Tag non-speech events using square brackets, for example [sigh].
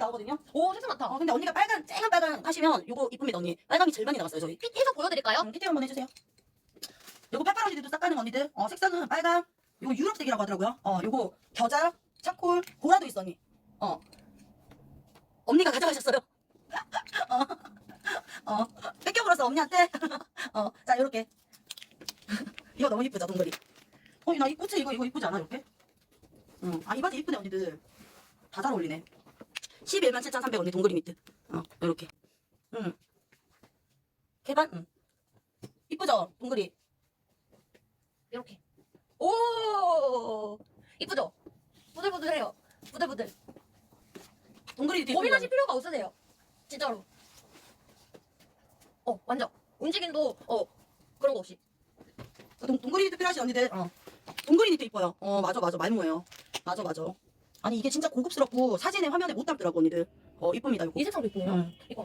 나오거든요. 오 색상 많다. 어, 근데 언니가 빨간, 쨍한 빨간 하시면 요거 이쁩니다, 언니. 빨강이 제일 많이 나갔어요, 저희. 핏 해서 보여드릴까요? 음, 키티 한번 해주세요. 요거 페퍼로니들도 싹 가는 언니들. 어, 색상은 빨강. 요거 유럽색이라고 하더라고요. 어, 요거 겨자, 차콜, 보라도 있어, 언니. 어. 언니가 가져가셨어요. [laughs] 어, 어, 뺏겨버렸어, 언니한테. [laughs] 어, 자, 요렇게. [laughs] 이거 너무 이쁘죠, 동글이. 어, 나 이 꽃이 이거, 이거 이쁘지 않아, 이렇게? 응. 아, 이 바지 이쁘네, 언니들. 다 잘 어울리네. 11만 7,300 언니 동글이 밑에. 어, 요렇게. 응. 개반? 응. 이쁘죠? 동글이. 이렇게. 오 이쁘죠? 부들부들해요. 부들부들. 동글이 되게 고민하실 필요가 없으세요. 진짜로. 어 완전 움직임도 어 그런 거 없이. 동, 동글이도 필요하신 언니들. 어. 동글이 니트 이뻐요. 어, 맞아, 맞아. 말모예요. 맞아, 맞아. 아니, 이게 진짜 고급스럽고 사진에 화면에 못 담더라고, 언니들. 어, 이쁩니다, 이거. 이 색상도 이쁘네요. 응. 이거